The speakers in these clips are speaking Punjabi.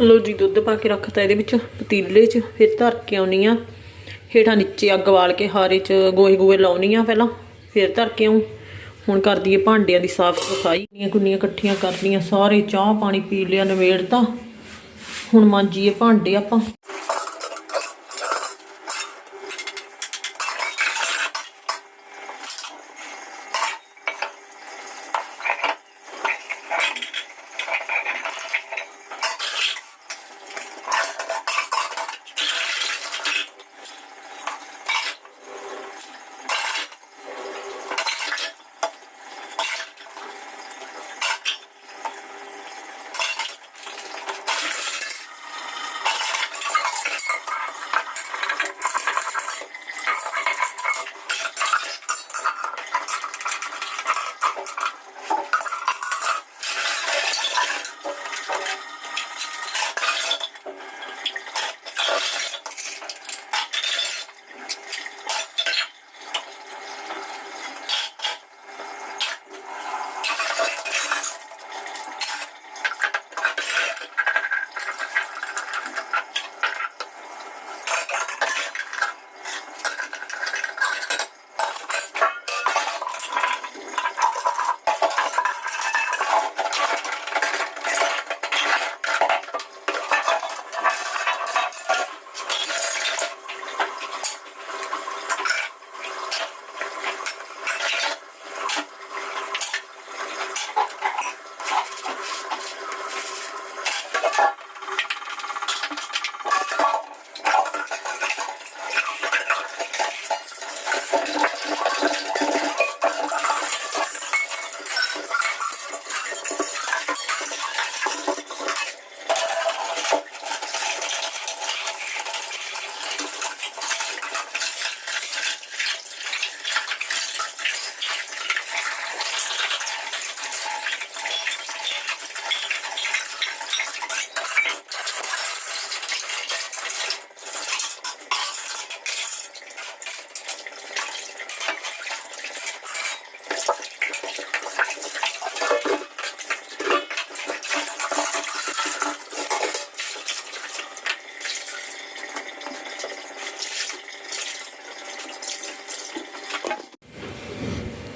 ਲੋ ਜੀ, ਦੁੱਧ ਪਾ ਕੇ ਰੱਖਤਾ ਇਹਦੇ ਵਿੱਚ ਪਤੀਲੇ 'ਚ, ਫਿਰ ਧਰ ਕੇ ਆਉਣੀ ਆ। ਹੇਠਾਂ ਨੀਚੇ ਅੱਗ ਬਾਲ ਕੇ ਹਾਰੇ 'ਚ ਗੋਹੇ ਗੋਹੇ ਲਾਉਣੀ ਆ ਪਹਿਲਾਂ, ਫਿਰ ਧਰ ਕੇ ਆਉਂ ਹੁਣ ਕਰਦੀ ਏ ਭਾਂਡਿਆਂ ਦੀ ਸਾਫ਼ ਸਫ਼ਾਈ। ਕੁੰਨੀਆਂ ਕੁੰਨੀਆਂ ਇਕੱਠੀਆਂ ਕਰਦੀਆਂ ਸਾਰੇ ਚਾਹ ਪਾਣੀ ਪੀ ਲਿਆ ਨਵੇੜਤਾ ਹੁਣ ਮਾਂਜੀਏ ਭਾਂਡੇ ਆਪਾਂ।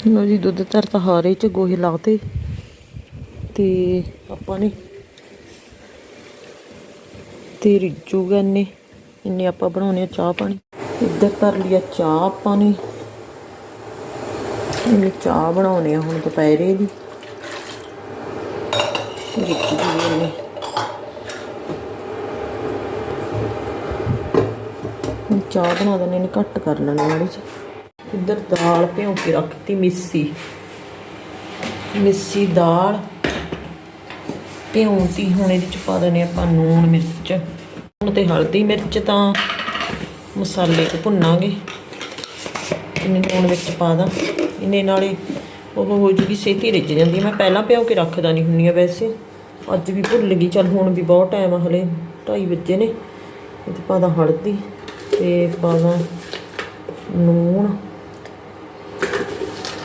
ਲੋ ਜੀ, ਦੁੱਧ ਧਰਤਾ ਹਾਰੇ ਚ ਗੋਹੇ ਲਾਤੇ। ਤੇ ਆਪਾਂ ਨੇ ਤੇ ਰਿਜੂਗਾ ਇੰਨੇ। ਇੰਨੇ ਆਪਾਂ ਬਣਾਉਣੇ ਆ ਚਾਹ ਪਾਣੀ। ਇੱਧਰ ਧਰ ਲਿਆ ਚਾਹ ਆਪਾਂ ਨੇ। ਇਹਨੇ ਚਾਹ ਬਣਾਉਣੇ ਆ ਹੁਣ ਦੁਪਹਿਰੇ ਦੀ। ਰਿਜੂ ਨੇ ਚਾਹ ਬਣਾ ਦਿੰਦੇ ਨੇ, ਘੱਟ ਕਰ ਲੈਣੀ ਮਾੜੀ ਜੀ ਇੱਧਰ ਦਾਲ ਭਿਉਂ ਕੇ ਰੱਖਤੀ? ਮਿੱਸੀ। ਮਿੱਸੀ ਦਾਲ ਭਿਉਂਤੀ। ਹੁਣ ਇਹਦੇ ਚ ਪਾ ਦੇਣੇ ਆਪਾਂ ਨੂਣ ਮਿਰਚ। ਹੁਣ ਤੇ ਹਲਦੀ ਮਿਰਚ ਤਾਂ ਮਸਾਲੇ ਚ ਭੁੰਨਾਂਗੇ। ਇਹਨੇ ਨੂਣ ਵਿੱਚ ਪਾ ਦਾਂ। ਇਹਨੇ ਨਾਲੇ ਉਹ ਹੋ ਜੂਗੀ ਛੇਤੀ ਰਿੱਝ ਜਾਂਦੀ। ਮੈਂ ਪਹਿਲਾਂ ਭਿਉਂ ਕੇ ਰੱਖਦਾ ਨਹੀਂ ਹੁੰਨੀ ਆ ਵੈਸੇ। ਅੱਜ ਵੀ ਭੁੱਲ ਗਈ। ਚੱਲ ਹੁਣ ਵੀ ਬਹੁਤ ਟਾਈਮ ਆ ਹਲੇ। 2:30 ਵਜੇ ਨੇ। ਇਹ ਤੇ ਪਾ ਦਾਂ ਹਲਦੀ ਤੇ ਪਾ ਦਾਂ ਨੂਣ।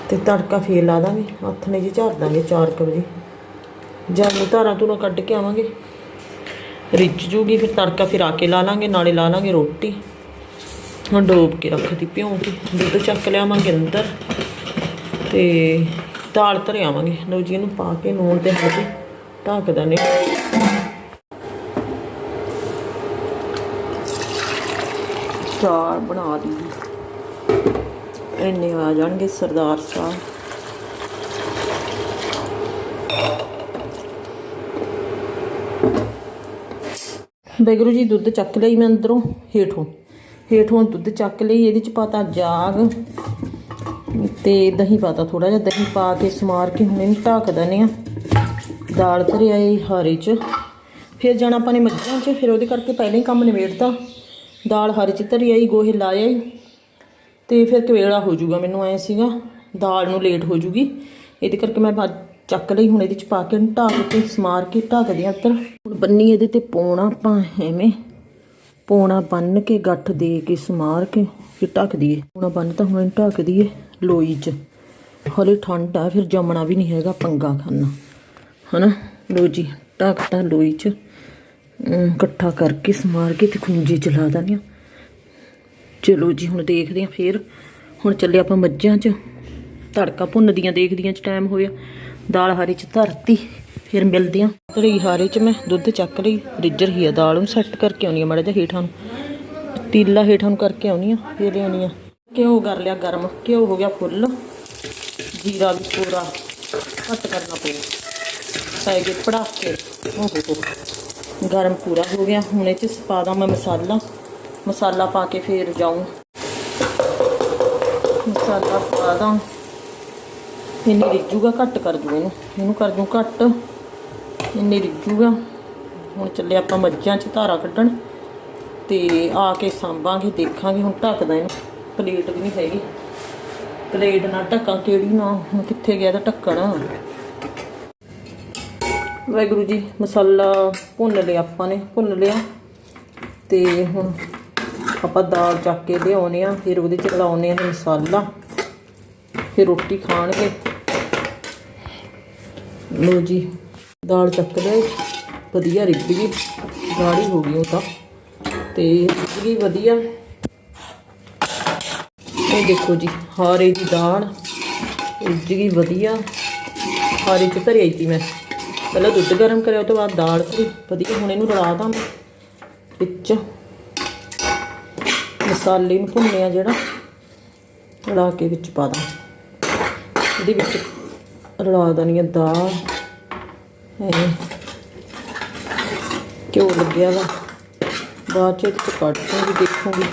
ਤੇ ਤੜਕਾ ਫੇਰ ਲਾ ਦਾਂਗੇ। ਹੱਥ ਨੇ ਜੀ ਝਾੜ ਦਾਂਗੇ 4 ਵਜੇ। ਜਦ ਧਾਰਾਂ ਤੋਂ ਕੱਢ ਕੇ ਆਵਾਂਗੇ। ਰਿੱਝ ਜੂਗੀ, ਫਿਰ ਤੜਕਾ ਫਿਰ ਆ ਕੇ ਲਾ ਲਾਂਗੇ, ਨਾਲੇ ਲਾ ਲਾਂਗੇ ਰੋਟੀ। ਹੁਣ ਡੋਬ ਕੇ ਰੱਖਦੀ ਭਿਉਂ ਕੇ। ਦੁੱਧ ਚੱਕ ਲਿਆਵਾਂਗੇ ਅੰਦਰ। ਤੇ ਦਾਲ ਧਰ ਆਵਾਂਗੇ। ਲਓ ਜੀ, ਇਹਨੂੰ ਪਾ ਕੇ ਨੂਣ ਤੇ ਹਲਦੀ ਢੱਕ ਦਨੇ ਚਾਰ ਬਣਾ ਦੀ ਇੰਨੇ ਆ ਜਾਣਗੇ ਸਰਦਾਰ ਸਾਹਿਬ। ਬੈਗਰੂ ਜੀ, ਦੁੱਧ ਚੱਕ ਲਈ ਮੈਂ ਅੰਦਰੋਂ, ਹੇਠੋਂ। ਹੇਠੋਂ ਦੁੱਧ ਚੱਕ ਲਈ, ਇਹਦੇ ਚ ਪਾਤਾ ਜਾਗ ਤੇ ਦਹੀਂ ਪਾਤਾ ਥੋੜਾ ਜਿਹਾ। ਦਹੀਂ ਪਾ ਕੇ ਸਮਾਰ ਕੇ ਹੁਣ ਇਹਨੂੰ ਢੱਕ ਦਨੇ ਆ ਦਾਲ ਧਰਿਆ ਏ ਹਾਰੇ ਚ। ਫਿਰ ਜਾਣਾ ਆਪਾਂ ਨੇ ਮੱਝਾਂ ਚ, ਫਿਰ ਉਹਦੇ ਕਰਕੇ ਪਹਿਲਾਂ ਹੀ ਕੰਮ ਨਿਬੇੜਤਾ। ਦਾਲ ਹਾਰੇ ਚ ਧਰਿਆ ਈ ਗੋਹੇ ਲਾਇਆ ਈ ਤੇ ਫਿਰ ਕਵੇਲਾ ਹੋ ਜਾਊਗਾ ਮੈਨੂੰ ਐ ਸੀਗਾ, ਦਾਲ ਨੂੰ ਲੇਟ ਹੋ ਜੂਗੀ ਇਹਦੇ ਕਰਕੇ ਮੈਂ ਚੱਕ ਲਈ, ਹੁਣ ਇਹਦੇ ਚ ਪਾ ਕੇ ਇਹਨੂੰ ਢੱਕ ਕੇ, ਸਮਾਰ ਕੇ ਢੱਕ ਦਿਆਂ ਉੱਤਰ। ਹੁਣ ਬੰਨੀ ਇਹਦੇ ਤੇ ਪਾਉਣਾ ਆਪਾਂ ਐਵੇਂ, ਪੌਣਾ ਬੰਨ ਕੇ, ਗੱਠ ਦੇ ਕੇ, ਸਮਾਰ ਕੇ, ਫਿਰ ਢੱਕ ਦਈਏ। ਪੌਣਾ ਬੰਨ ਤਾਂ ਹੁਣ ਇਹਨੂੰ ਢੱਕ ਦਈਏ ਲੋਈ 'ਚ। ਹਲੇ ਠੰਡ ਆ, ਫਿਰ ਜੰਮਣਾ ਵੀ ਨਹੀਂ ਹੈਗਾ ਪੰਗਾ ਖਾਨਾ। ਹਨਾ? ਲੋ ਜੀ ਢੱਕਤਾ ਲੋਈ 'ਚ। ਇਕੱਠਾ ਕਰਕੇ ਸਮਾਰ ਕੇ ਤੇ ਖੁੰਝੇ ਚਲਾ ਦਾਂ ਆ। ਚਲੋ ਜੀ, ਹੁਣ ਦੇਖਦੇ ਹਾਂ ਫੇਰ। ਹੁਣ ਚੱਲੇ ਆਪਾਂ ਮੱਝਾਂ 'ਚ। ਤੜਕਾ ਭੁੰਨਦੀਆਂ, ਦੇਖਦੀਆਂ ਚ ਟਾਈਮ ਹੋਇਆ। ਦਾਲ ਹਾਰੇ 'ਚ ਧਰਤੀ, ਫਿਰ ਮਿਲਦੇ ਆ ਧਰੀ ਹਾਰੇ 'ਚ ਮੈਂ, ਦੁੱਧ ਚੱਕ ਲਈ। ਰਿੱਜਰ ਹੀ ਆ, ਦਾਲ ਨੂੰ ਸੈੱਟ ਕਰਕੇ ਆਉਣੀ ਆ ਮਾੜਾ ਜਿਹਾ ਹੇਠਾਂ ਨੂੰ। ਤੀਲਾ ਹੇਠਾਂ ਨੂੰ ਕਰਕੇ ਆਉਣੀ ਆ, ਫਿਰ ਲਿਆਉਣੀ ਆ। ਘਿਓ ਕਰ ਲਿਆ ਗਰਮ। ਘਿਓ ਹੋ ਗਿਆ ਫੁੱਲ। ਜੀਰਾ ਵੀ ਪੂਰਾ ਘੱਟ ਕਰਨਾ ਪਊ ਸਾਈਗੇ ਪੜਾਕੇ ਹੋ ਹੋ ਹੋ। ਗਰਮ ਪੂਰਾ ਹੋ ਗਿਆ। ਹੁਣ ਇਹ ਚ ਪਾ ਦਾਂ ਮੈਂ ਮਸਾਲਾ। ਮਸਾਲਾ ਪਾ ਕੇ ਫੇਰ ਜਾਉਂ ਮਸਾਲਾ ਪਾ ਦਾਂ। ਇੰਨੀ ਰਿੱਜੂਗਾ ਘੱਟ ਕਰ ਦੂ ਇਹਨੂੰ। ਇਹਨੂੰ ਕਰ ਦੂੰ ਘੱਟ। ਇੰਨੀ ਰਿੱਜੂਗਾ ਹੁਣ ਚੱਲੇ ਆਪਾਂ ਮੱਝਾਂ 'ਚ ਧਾਰਾ ਕੱਢਣ। ਤੇ ਆ ਕੇ ਸਾਂਭਾਂਗੇ, ਦੇਖਾਂਗੇ। ਹੁਣ ਢੱਕਦਾ ਇਹਨੂੰ। ਪਲੇਟ ਵੀ ਨਹੀਂ ਹੈਗੀ। ਪਲੇਟ ਨਾਲ ਢੱਕਾਂ, ਕਿਹੜੀ ਨਾ ਹੁਣ ਕਿੱਥੇ ਗਿਆ ਤਾਂ ਢੱਕਣ। ਵਾਹਿਗੁਰੂ ਜੀ, ਮਸਾਲਾ ਭੁੰਨ ਲਿਆ ਆਪਾਂ ਨੇ, ਭੁੰਨ ਲਿਆ। ਤੇ ਹੁਣ ਆਪਾਂ ਦਾਲ ਚੱਕ ਕੇ ਲਿਆਉਨੇ ਆ, ਫਿਰ ਉਹਦੇ ਚ ਲਾਉਨੇ ਆ ਮਸਾਲਾ, ਫਿਰ ਰੋਟੀ ਖਾਣਗੇ। ਲੋ ਜੀ, ਦਾਲ ਚੱਕ ਲਈ ਵਧੀਆ ਰਿੱਝ ਗਈ ਗਾੜੀ ਹੋ ਗਈ ਉਹ ਤਾਂ, ਤੇ ਰਿੱਝ ਗਈ ਵਧੀਆ। ਇਹ ਦੇਖੋ ਜੀ, ਹਾਰੇ ਦੀ ਦਾਲ ਰਿੱਝ ਗਈ ਵਧੀਆ, ਹਾਰੇ ਚ ਧਰੀ ਆਈ ਮੈਂ। ਪਹਿਲਾਂ ਦੁੱਧ ਗਰਮ ਕਰਿਆ, ਉਹ ਤੋਂ ਬਾਅਦ ਦਾਲ ਧਰੀ ਵਧੀਆ ਹੁਣ ਇਹਨੂੰ ਰਲਾ ਦਾਂ ਮੈਂ ਵਿੱਚ ਮਸਾਲੇ ਨੂੰ ਭੁੰਨਿਆ ਜਿਹੜਾ, ਰਲਾ ਕੇ ਵਿੱਚ ਪਾ ਦਾਂ। ਇਹਦੇ ਵਿੱਚ ਰਲਾ ਦਣੀ ਆ ਦਾਲ। ਐ ਕਿਉਂ ਲੱਗਿਆ ਵਾ। ਬਾਅਦ ਚ ਇਹਦੇ ਚ ਕੱਢ ਕੇ ਦੇਖੂਗੀ।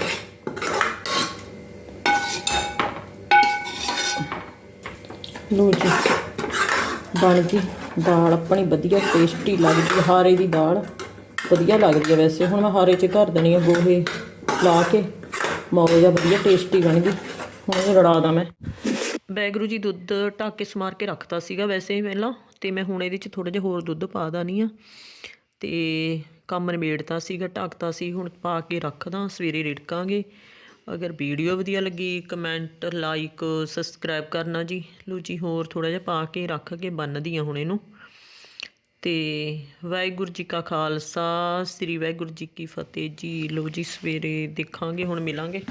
ਲੋ ਜੀ, ਬਣ ਗਈ ਦਾਲ। ਆਪਣੀ ਵਧੀਆ ਟੇਸਟੀ ਲੱਗਦੀ ਹੈ ਹਾਰੇ ਦੀ ਦਾਲ। ਵਧੀਆ ਲੱਗਦੀ ਹੈ ਵੈਸੇ। ਹੁਣ ਮੈਂ ਹਾਰੇ 'ਚ ਘਰ ਦੇਣੀ ਹੈ ਗੋਹੇ, ਲਾ ਕੇ। ਮੌਜ ਜਿਹਾ ਵਧੀਆ ਟੇਸਟੀ ਬਣ ਹੁਣ ਇਹ ਰੜਾ ਦਾਂ ਮੈਂ। ਬੈਗਰੂ ਜੀ ਦੁੱਧ ਢੱਕ ਕੇ ਸਮਾਰ ਕੇ ਰੱਖਤਾ ਸੀਗਾ ਵੈਸੇ ਹੀ ਪਹਿਲਾਂ, ਤੇ ਮੈਂ ਹੁਣ ਇਹਦੇ 'ਚ ਥੋੜਾ ਜਿਹਾ ਹੋਰ ਦੁੱਧ ਪਾ ਦਾਨੀ ਆ। ਤੇ ਕੰਮ ਨਿਬੇੜਤਾ ਸੀਗਾ, ਢੱਕਤਾ ਸੀ, ਹੁਣ ਪਾ ਕੇ ਰੱਖਦਾ, ਸਵੇਰੇ ਰਿੜਕਾਂਗੇ। ਅਗਰ ਵੀਡੀਓ ਵਧੀਆ ਲੱਗੀ, ਕਮੈਂਟ, ਲਾਈਕ, ਸਬਸਕ੍ਰਾਈਬ ਕਰਨਾ ਜੀ। ਲੋ ਜੀ, ਹੋਰ ਥੋੜਾ ਜਿਹਾ ਪਾ ਕੇ ਰੱਖ ਕੇ ਬੰਨਦੀ ਆ ਹੁਣ ਇਹਨੂੰ। ਤੇ ਵਾਹਿਗੁਰੂ ਜੀ ਕਾ ਖਾਲਸਾ, ਸ੍ਰੀ ਵਾਹਿਗੁਰੂ ਜੀ ਕੀ ਫਤਿਹ ਜੀ। ਲੋ ਜੀ, ਸਵੇਰੇ ਦੇਖਾਂਗੇ, ਹੁਣ ਮਿਲਾਂਗੇ।